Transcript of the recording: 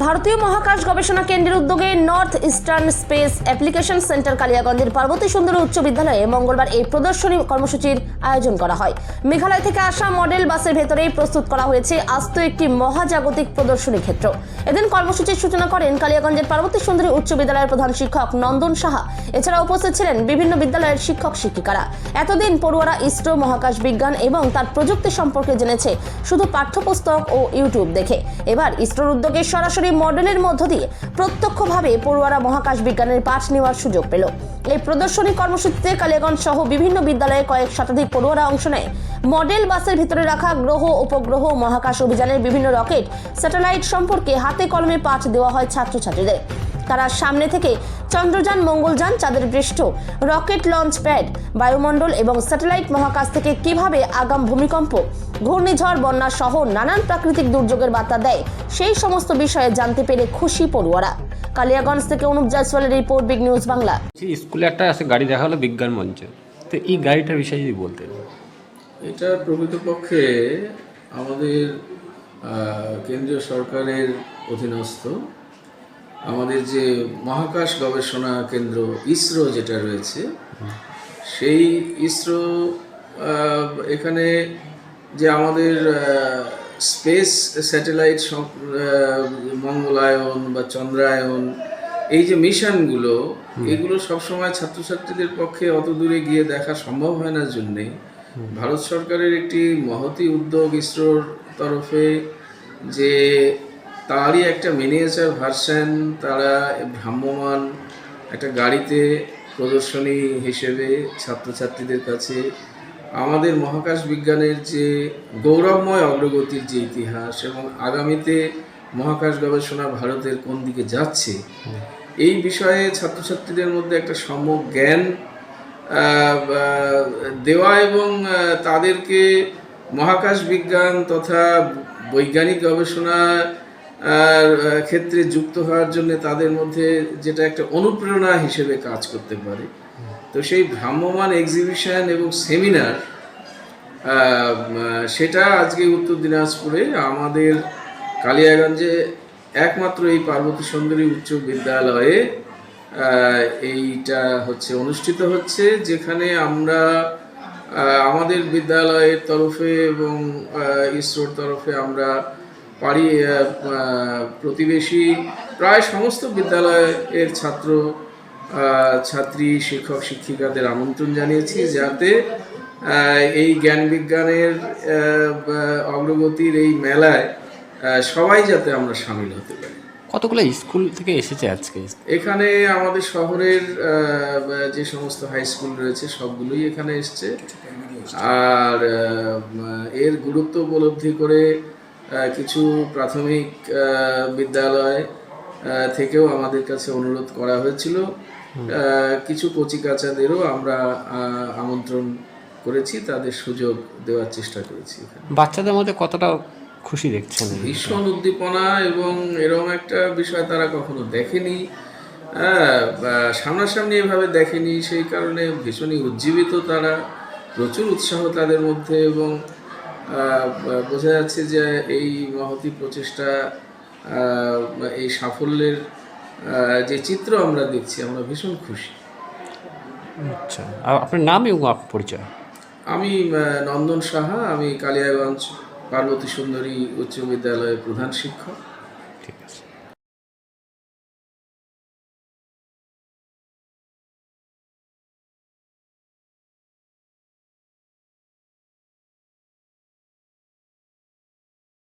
ভারতীয় মহাকাশ গবেষণা কেন্দ্রের উদ্যোগে North Eastern Space Application Centre কালিয়াগঞ্জের Parbati সুন্দর উচ্চ বিদ্যালয়ে মঙ্গলবার এই প্রদর্শনী কর্মসূচির আয়োজন করা হয়। মেঘালয় থেকে আসা মডেল বাসের ভেতরেই প্রস্তুত করা হয়েছে আস্ত একটি মহাজাগতিক প্রদর্শনী ক্ষেত্র। এদিন কর্মসূচির সূচনা করেন কালিয়াগঞ্জের পার্বতী সুন্দরী উচ্চ বিদ্যালয়ের প্রধান শিক্ষক নন্দন সাহা। এছাড়া উপস্থিত ছিলেন বিভিন্ন বিদ্যালয়ের শিক্ষক শিক্ষিকারা। এতদিন পড়ুয়ারা ইসরো মহাকাশ বিজ্ঞান এবং তার প্রযুক্তি সম্পর্কে জেনেছে। শুধু পাঠ্যপুস্তক ও ইউটিউব দেখে। এবার ইসরোর উদ্যোগে সরাসরি মডেলের মধ্য দিয়ে প্রত্যক্ষভাবে পড়ুয়ারা মহাকাশ বিজ্ঞানের পাঠ নেওয়ার সুযোগ পেল। এই প্রদর্শনী কর্মসূচিতে কালিয়াগঞ্জ সহ বিভিন্ন বিদ্যালয়ে কয়েক শতাধিক পড়ুয়ারা অংশ নেয়। মডেল বাসের ভিতরে রাখা গ্রহ, উপগ্রহ, মহাকাশ অভিযানের বিভিন্ন রকেট, স্যাটেলাইট সম্পর্কে হাতে কলমে পাঠ দেওয়া হয় ছাত্রছাত্রীদের। তারা সামনে থেকে চন্দ্রযান মঙ্গলযান চাঁদের পৃষ্ঠ রকেট লঞ্চ প্যাড বায়ুমণ্ডল এবং স্যাটেলাইট মহাকাশ থেকে কীভাবে আগাম ভূমিকম্প ঘূর্ণিঝড় বন্যা সহ নানান প্রাকৃতিক দুর্যোগের বার্তা দেয় সেই সমস্ত বিষয়ে জানতে পেরে খুশি পড়ুয়ারা। কালিয়াগঞ্জ থেকে অনুপ জয়সওয়ালের রিপোর্ট বিগ নিউজ বাংলা। স্কুলে একটা আছে গাড়ি দেখা হলো বিজ্ঞান মঞ্চ। তো এই গাড়িটার বিষয়ে যদি বলতেন। এটা প্রকৃতপক্ষে আমাদের কেন্দ্রীয় সরকারের অধীনস্থ। আমাদের যে মহাকাশ গবেষণা কেন্দ্র ইসরো যেটা রয়েছে সেই ইসরো এখানে যে আমাদের স্পেস স্যাটেলাইট মঙ্গলায়ন বা চন্দ্রায়ন এই যে মিশনগুলো এগুলো সবসময় ছাত্রছাত্রীদের পক্ষে অত দূরে গিয়ে দেখা সম্ভব হয় না জন্যে। ভারত সরকারের একটি মহতি উদ্যোগ ইসরোর তরফে যে তারই একটা মিনিয়েচার ভার্সন তারা ভ্রাম্যমান একটা গাড়িতে প্রদর্শনী হিসেবে ছাত্রছাত্রীদের কাছে আমাদের মহাকাশ বিজ্ঞানের যে গৌরবময় অগ্রগতির যে ইতিহাস এবং আগামীতে মহাকাশ গবেষণা ভারতের কোন দিকে যাচ্ছে, এই বিষয়ে ছাত্রছাত্রীদের মধ্যে একটা সম্যক জ্ঞান দেওয়া এবং তাদেরকে মহাকাশ বিজ্ঞান তথা বৈজ্ঞানিক গবেষণা ক্ষেত্রে যুক্ত হওয়ার জন্য তাদের মধ্যে যেটা একটা অনুপ্রেরণা হিসেবে কাজ করতে পারে। তো সেই ভ্রাম্যমান এক্সিবিশন এবং সেমিনার সেটা আজকে উত্তর দিনাজপুরে আমাদের কালিয়াগঞ্জে একমাত্র এই পার্বতী সুন্দরী উচ্চ বিদ্যালয়ে এইটা হচ্ছে, অনুষ্ঠিত হচ্ছে, যেখানে আমরা আমাদের বিদ্যালয়ের তরফে এবং ইসরোর তরফে আমরা আহ, প্রতিবেশী প্রায় সমস্ত বিদ্যালয়ের ছাত্র ছাত্রী শিক্ষক শিক্ষিকাদের আমন্ত্রণ জানিয়েছি যাতে এই জ্ঞান বিজ্ঞানের অগ্রগতির এই মেলায় সবাই যাতে আমরা সামিল হতে পারি। কতগুলো স্কুল থেকে এসেছে আজকে? এখানে আমাদের শহরের যে সমস্ত হাই স্কুল রয়েছে সবগুলোই এখানে এসছে। আর এর গুরুত্ব উপলব্ধি করে কিছু প্রাথমিক বিদ্যালয় থেকেও আমাদের কাছে অনুরোধ করা হয়েছিল। কিছু কচিকাচাদেরও আমরা আমন্ত্রণ করেছি তাদের সুযোগ দেওয়ার চেষ্টা করেছি বাচ্চাদের মধ্যে কতটা খুশি দেখছেন? ভীষণ উদ্দীপনা এবং এরকম একটা বিষয় তারা কখনো দেখেনি। সামনাসামনি এভাবে দেখেনি সেই কারণে ভীষণই উজ্জীবিত তারা। প্রচুর উৎসাহ তাদের মধ্যে এবং বোঝা যাচ্ছে যে এই মহতি প্রচেষ্টা এই সাফল্যের যে চিত্র আমরা দেখছি আমরা ভীষণ খুশি। আচ্ছা। আপনার নাম এবং পরিচয়? আমি নন্দন সাহা আমি কালিয়াগঞ্জ পার্বতী সুন্দরী উচ্চ বিদ্যালয়ের প্রধান শিক্ষক। ঠিক আছে।